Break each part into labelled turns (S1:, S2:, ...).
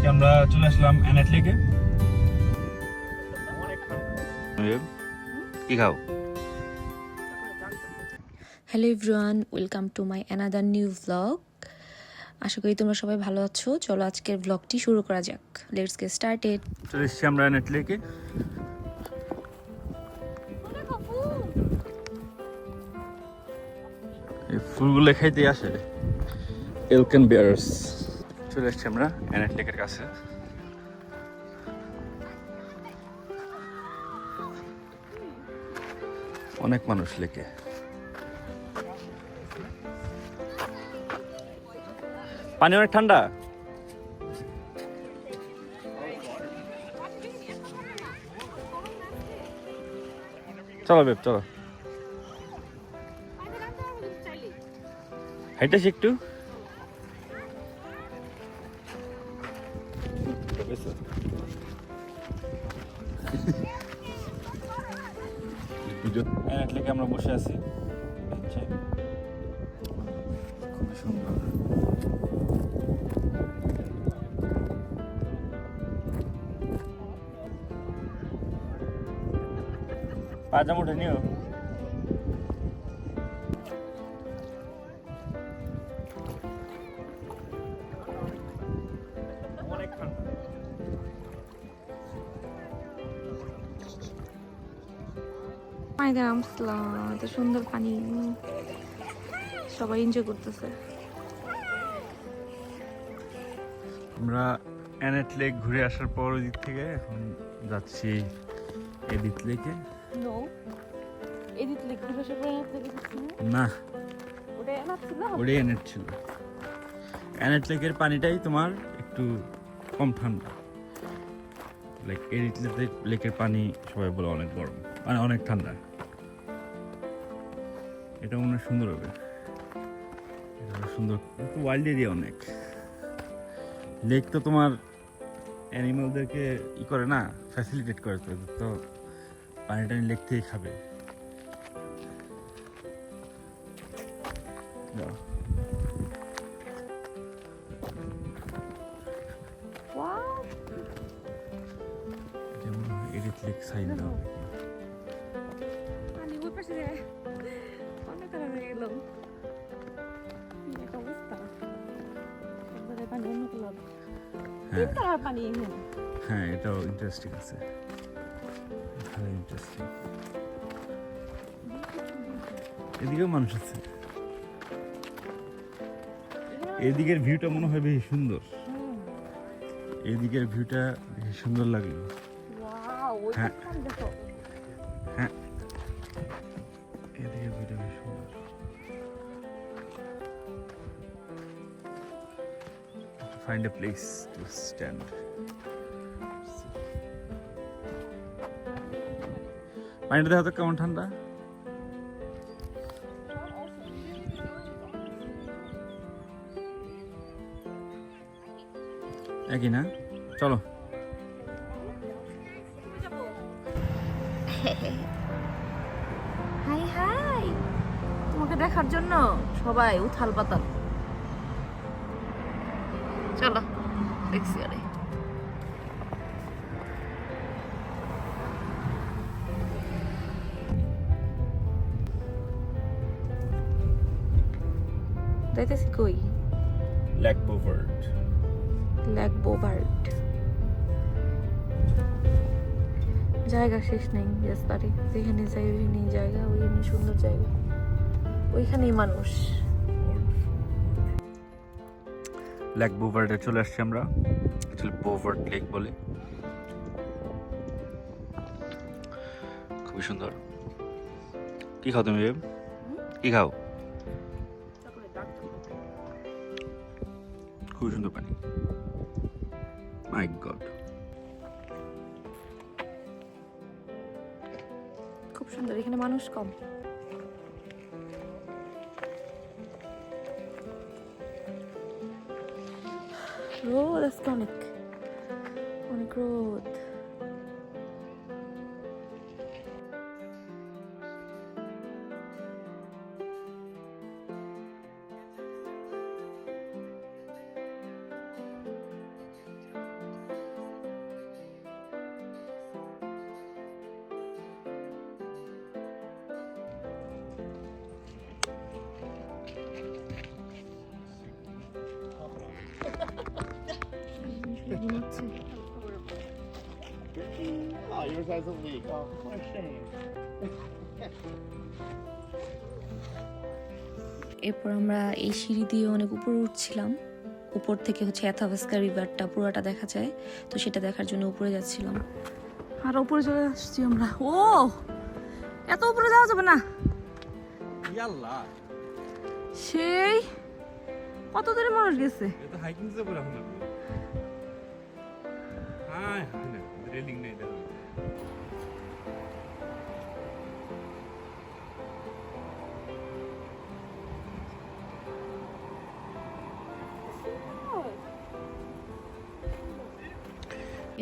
S1: আজকে আমরা চলে আসলাম অ্যানেট লেকে কি খাও?
S2: Hello everyone welcome to my another new blog আশা করি তোমরা সবাই ভালো আছো। চলো আজকের ব্লগটি শুরু করা যাক। লেটস গেট স্টার্টেড
S1: চলে এসেছি আমরা অ্যানেট লেকে এই ফুলগুলো খাইতে আসে। এলকেন বিয়ার্স চলে এসেছি আমরা অ্যানেট লেকের কাছে। অনেক মানুষ লেকে পানি অনেক ঠান্ডা? চলো বেব চলো। হাইটাছি একটু। লেকে আমরা বসে আছি। আচ্ছা। খুবই সুন্দর। পাজামা উঠে নিও।
S2: পানিতে নামছিলাম এত সুন্দর পানি। সবাই এনজয় করতেছে।
S1: আমরা অ্যানেট লেক ঘুরে আসার পর ওই দিক থেকে এখন যাচ্ছি এডিট লেকে
S2: লিখ দিবসের পরে থেকে
S1: না
S2: ওটা না ছিল?
S1: ওটাই অ্যানেট ছিল। অ্যানেট লেকের পানিটাই তোমার একটু কম ঠান্ডা। লাইক এডিট লেকের পানি সবাই বলে অনেক গরম মানে অনেক ঠান্ডা। এটা মনে হয় সুন্দর হবে। সুন্দর। একটু ওয়াইল্ড এরিয়া অনেক। লেক তো তোমার অ্যানিমালদেরকে ই করে না ফ্যাসিলিটেট করে তো তো পানি টানি লেক থেকেই খাবে। এডিট লেক সাইন দাও।
S2: তারা হয়ে গেল একটা অবস্থা একবারে পানি অন্য কালার
S1: হ্যাঁ
S2: তিন কালার পানি
S1: হ্যাঁ এটাও ইন্টারেস্টিং আছে ভালো ইন্টারেস্টিং এদিকেও মানুষ আছে। এদিকের ভিউটা মনে হয় বেশি সুন্দর। এদিকের ভিউটা বেশি সুন্দর লাগল। হ্যাঁ। Find a place to stand. পানিটা দেখো তো কেমন ঠান্ডা একই না চলো
S2: হাই হাই তোমাকে দেখার জন্য সবাই উথাল পাতাল। চলো দেখছি আরে। যাইতেছি কই?
S1: লেক
S2: বোবার্ট জায়গা শেষ নেই জাস্ট পারে যেখানে যাই ওইখানেই জায়গা ওইখানে সুন্দর জায়গা। ওইখানেই মানুষ।
S1: লেক বোভার্ডে চলে আসছি আমরা। অ্যাকচুয়ালি বোভার্ড লেক বলে। খুবই সুন্দর। কি খাও তুমি? কি খাও? খুবই সুন্দর পানি। মাই গড
S2: খুব সুন্দর, এখানে মানুষ কম। রোদ আজকে অনেক অনেক রোদ Oh, yours has a leak. Oh, what a shame.
S3: এরপর আমরা এই সিঁড়ি দিয়ে অনেক উপরে উঠছিলাম। উপর থেকে হচ্ছে অ্যাথাভাস্কা রিভারটা পুরোটা দেখা যায়। তো সেটা দেখার জন্য উপরে যাচ্ছিলাম। আর উপরে চলে আসছি আমরা। ও! এত উপরে যাওয়া যাবে না। সেই কত দূরে মানুষ গেছে?
S1: এটা হাইকিং রেলিং নেই, দেখো।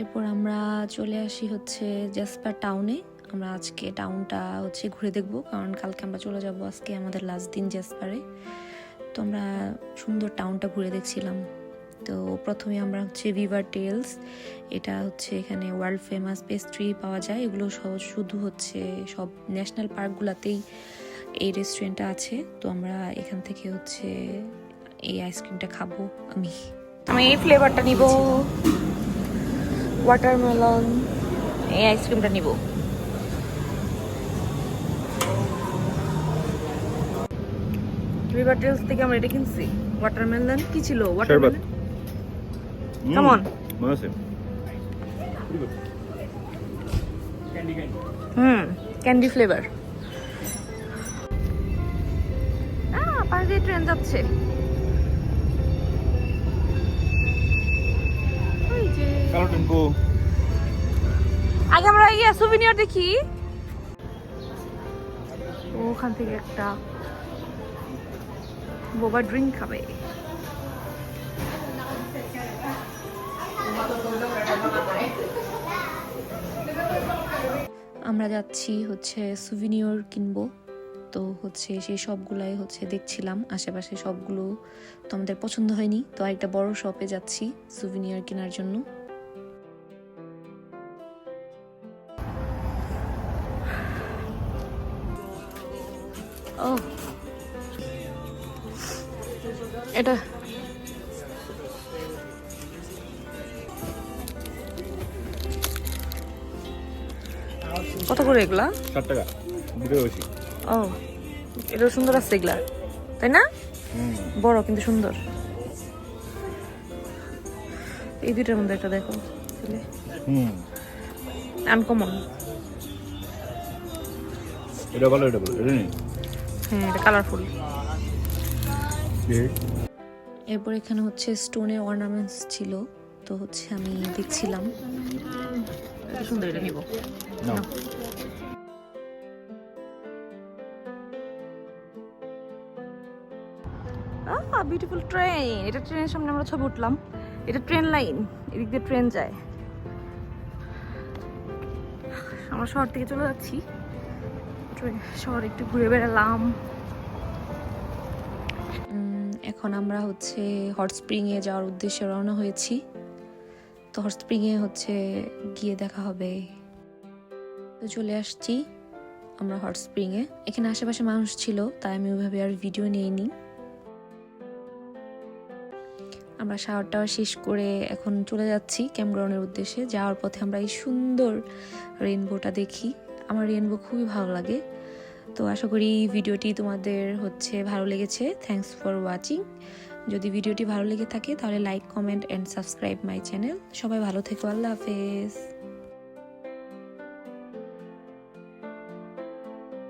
S3: এরপর আমরা চলে আসি হচ্ছে জাসপার টাউনে আমরা আজকে টাউনটা হচ্ছে ঘুরে দেখব, কারণ কালকে আমরা চলে যাব আজকে আমাদের লাস্ট দিন জাসপারে তো আমরা সুন্দর টাউনটা ঘুরে দেখছিলাম। তো প্রথমে আমরা হচ্ছে ভিভার টেলস এটা হচ্ছে এখানে ওয়ার্ল্ড ফেমাস পেস্ট্রি পাওয়া যায়। এগুলো সব শুধু হচ্ছে সব ন্যাশনাল পার্কগুলোতেই এই রেস্টুরেন্টটা আছে। তো আমরা এখান থেকে হচ্ছে এই আইসক্রিমটা খাব আমি। আমি এই ফ্লেভারটা নিব। ওয়াটারমেলন এই আইসক্রিমটা নিব। রিভার টেলস থেকে আমরা এটা কিনছি। ওয়াটারমেলন কি ছিল? ওয়াটারমেলন কেমন হুম ক্যান্ডি ফ্লেভার পাশ দিয়ে ট্রেন যাচ্ছে। আগে আমরা ইয়ে সুভিনিয়র দেখি। ওখান থেকে একটা বোবা ড্রিঙ্ক খাবে। আমরা যাচ্ছি হচ্ছে সুভিনিয়র কিনবো। তো হচ্ছে সেই সবগুলাই হচ্ছে দেখছিলাম। আশেপাশে সবগুলো তো আমাদের পছন্দ হয়নি। তো একটা বড় শপে যাচ্ছি সুভিনিয়র কেনার জন্য। ও। এটা কত করে এগুলা?
S1: ষাট টাকা। দুটো বেশি
S3: ও এটা সুন্দর আছে এগুলা। তাই না? বড় কিন্তু সুন্দর। এই দুইটার মধ্যে একটা দেখো।
S1: হুম।
S3: আনকমন
S1: এটা ভালো এটা ভালো এটা নেই?
S3: হ্যাঁ এটা কালারফুল এরপর এখানে হচ্ছে স্টোনের অর্নামেন্টস ছিল। তো হচ্ছে আমি দেখছিলাম। সুন্দর এটা নিব। আহ বিউটিফুল ট্রেন এটা ট্রেনের সামনে আমরা ছবি উঠলাম। এটা ট্রেন লাইন। এদিক দিয়ে ট্রেন যায়। আমরা শহর থেকে চলে যাচ্ছি। ট্রেন- শহর একটু ঘুরে বেড়ালাম। এখন আমরা হচ্ছে হট স্প্রিংয়ে যাওয়ার উদ্দেশ্যে রওনা হয়েছি। তো হট স্প্রিংয়ে হচ্ছে গিয়ে দেখা হবে। তো চলে আসছি আমরা হট স্প্রিংয়ে এখানে আশেপাশে মানুষ ছিল, তাই আমি ওইভাবে আর ভিডিও নিইনি। আমরা শাওয়ার টাওয়ার শেষ করে এখন চলে যাচ্ছি ক্যাম্পগ্রাউন্ডের উদ্দেশ্যে। যাওয়ার পথে আমরা এই সুন্দর রেনবোটা দেখি। আমার রেনবো খুবই ভালো লাগে। তো আশা করি ভিডিওটি তোমাদের হচ্ছে ভালো লেগেছে। থ্যাংকস ফর ওয়াচিং যদি ভিডিওটি ভালো লেগে থাকে তাহলে like comment and subscribe my channel সবাই ভালো থেকো, আল্লাহ হাফেজ।